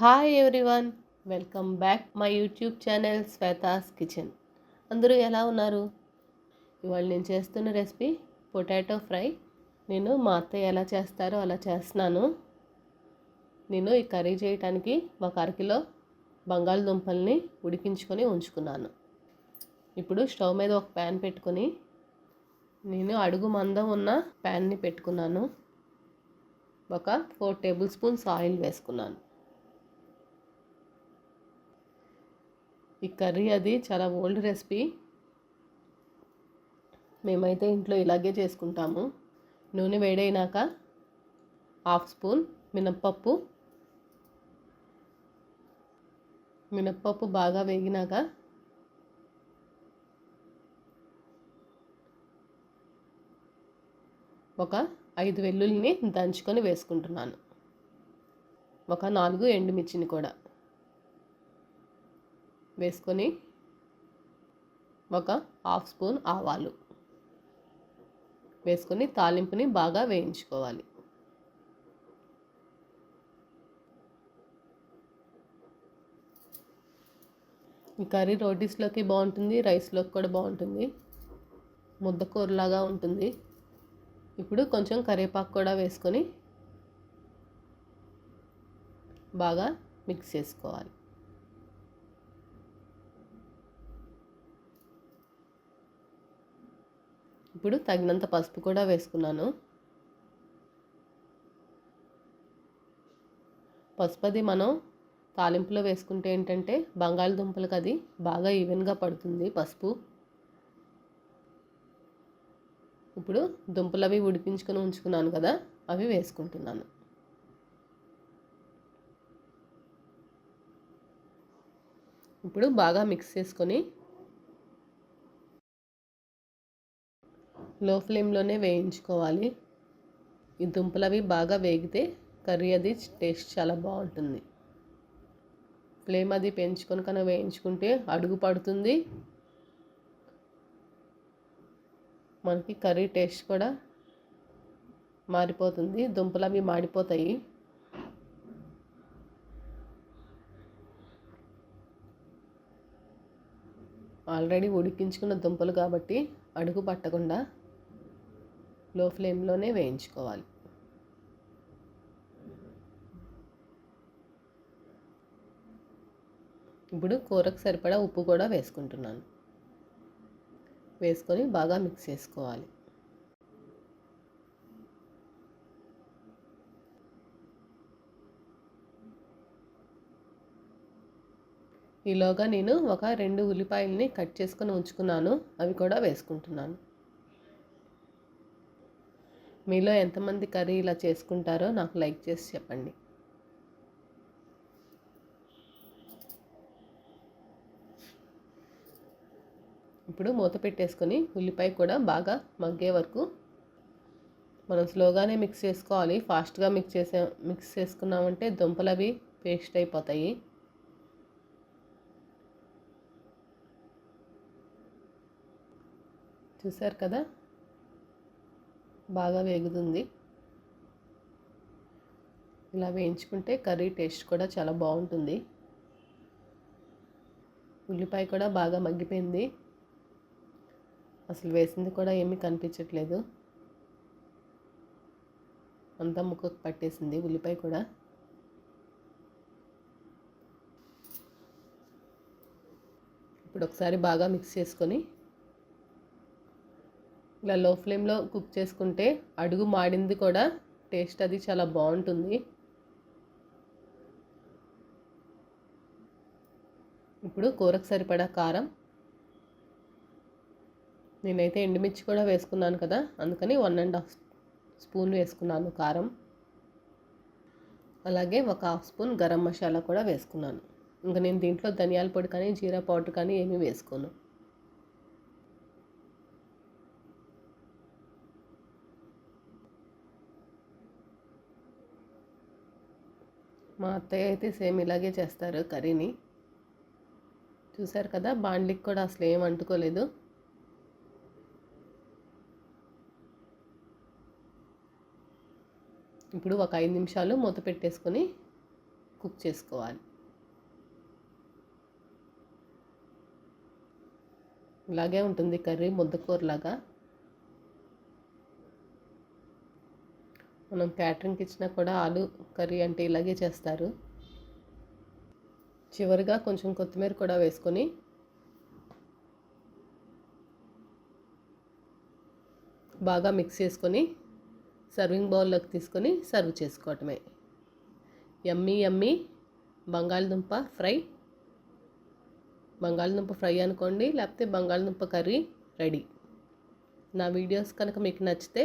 Hi everyone welcome back my YouTube channel Shweta's kitchen అందరూ ఎలా ఉన్నారు? ఇవాళ నేను చేస్తున్న రెసిపీ పొటాటో ఫ్రై నేను మా అత్తయ్య ఎలా చేస్తారో అలా చేస్తున్నాను. నేను ఈ కర్రీ చేయడానికి ఒక అరకిలో బంగాళదుంపల్ని ఉడికించుకొని ఉంచుకున్నాను. ఇప్పుడు స్టవ్ మీద ఒక ప్యాన్ పెట్టుకొని నేను అడుగు మందం ఉన్న ప్యాన్ని పెట్టుకున్నాను. ఒక ఫోర్ టేబుల్ స్పూన్స్ ఆయిల్ వేసుకున్నాను. ఈ కర్రీ అది చాలా ఓల్డ్ రెసిపీ. మేమైతే ఇంట్లో ఇలాగే చేసుకుంటాము. నూనె వేడైనాక హాఫ్ స్పూన్ మినప్పప్పు. మినప్పప్పు బాగా వేగినాక ఒక ఐదు వెల్లుల్ని దంచుకొని వేసుకుంటున్నాను. ఒక నాలుగు ఎండుమిర్చిని కూడా. వేసుకొని ఒక హాఫ్ స్పూన్ ఆవాలు వేసుకొని తాలింపుని బాగా వేయించుకోవాలి. ఈ కర్రీ రోటీస్లోకి బాగుంటుంది రైస్లోకి కూడా బాగుంటుంది. ముద్దకూరలాగా ఉంటుంది. ఇప్పుడు కొంచెం కరివేపాకు కూడా వేసుకొని బాగా మిక్స్ చేసుకోవాలి. ఇప్పుడు తగినంత పసుపు కూడా వేసుకున్నాను. పసుపు అది మనం తాలింపులో వేసుకుంటే ఏంటంటే బంగాళదుంపలకు అది బాగా ఈవెన్గా పడుతుంది పసుపు. ఇప్పుడు దుంపలు అవి ఉడికించుకొని ఉంచుకున్నాను కదా అవి వేసుకుంటున్నాను. ఇప్పుడు బాగా మిక్స్ చేసుకొని లో ఫ్లేమ్లోనే వేయించుకోవాలి. ఈ దుంపలు అవి బాగా వేగితే కర్రీ అది టేస్ట్ చాలా బాగుంటుంది. ఫ్లేమ్ అది పెంచుకొని కనుక వేయించుకుంటే అడుగు పడుతుంది. మనకి కర్రీ టేస్ట్ కూడా మారిపోతుంది. దుంపలు అవి మాడిపోతాయి. ఆల్రెడీ ఉడికించుకున్న దుంపలు కాబట్టి అడుగు పట్టకుండా లో ఫ్లేమ్లోనే వేయించుకోవాలి. ఇప్పుడు కూరకు సరిపడా ఉప్పు కూడా వేసుకుంటున్నాను. వేసుకొని బాగా మిక్స్ చేసుకోవాలి. ఈలోగా నేను ఒక రెండు ఉల్లిపాయలని కట్ చేసుకొని ఉంచుకున్నాను. అవి కూడా వేసుకుంటున్నాను. మీలో ఎంతమంది కర్రీ ఇలా చేసుకుంటారో నాకు లైక్ చేసి చెప్పండి. ఇప్పుడు మూత పెట్టేసుకొని ఉల్లిపాయ కూడా బాగా మగ్గే వరకు మనం స్లోగానే మిక్స్ చేసుకోవాలి. ఫాస్ట్గా మిక్స్ చేసే మిక్స్ చేసుకున్నామంటే దుంపలు అవి పేస్ట్ అయిపోతాయి. చూసారు కదా? బాగా వేగుతుంది. ఇలా వేయించుకుంటే కర్రీ టేస్ట్ కూడా చాలా బాగుంటుంది. ఉల్లిపాయ కూడా బాగా మగ్గిపోయింది. అసలు వేసింది కూడా ఏమీ కనిపించట్లేదు. అంతా ముక్కకు పట్టేసింది ఉల్లిపాయ కూడా. ఇప్పుడు ఒకసారి బాగా మిక్స్ చేసుకొని ఇలా లో ఫ్లేమ్లో కుక్ చేసుకుంటే అడుగు మాడింది కూడా టేస్ట్ అది చాలా బాగుంటుంది. ఇప్పుడు కూరకు సరిపడా కారం. నేనైతే ఎండుమిర్చి కూడా వేసుకున్నాను కదా అందుకని వన్ అండ్ హాఫ్ స్పూన్ వేసుకున్నాను కారం. అలాగే ఒక హాఫ్ స్పూన్ గరం మసాలా కూడా వేసుకున్నాను. ఇంకా నేను దీంట్లో ధనియాల పొడి కానీ జీరా పౌడర్ కానీ ఏమీ వేసుకోను. మా అత్తయ్య అయితే సేమ్ ఇలాగే చేస్తారు కర్రీని. చూసారు కదా బాండ్లికి కూడా అసలు ఏం అంటుకోలేదు. ఇప్పుడు ఒక ఐదు నిమిషాలు మూత పెట్టేసుకొని కుక్ చేసుకోవాలి. ఇలాగే ఉంటుంది కర్రీ ముద్దకూరలాగా. మనం క్యాటరింగ్కి ఇచ్చినా కూడా ఆలు కర్రీ అంటే ఇలాగే చేస్తారు. చివరిగా కొంచెం కొత్తిమీర కూడా వేసుకొని బాగా మిక్స్ చేసుకొని సర్వింగ్ బౌల్లోకి తీసుకొని సర్వ్ చేసుకోవటమే. ఎమ్మీ ఎమ్మీ బంగాళదుంప ఫ్రై. బంగాళదుంప ఫ్రై అనుకోండి లేకపోతే బంగాళదుంప కర్రీ రెడీ. నా వీడియోస్ కనుక మీకు నచ్చితే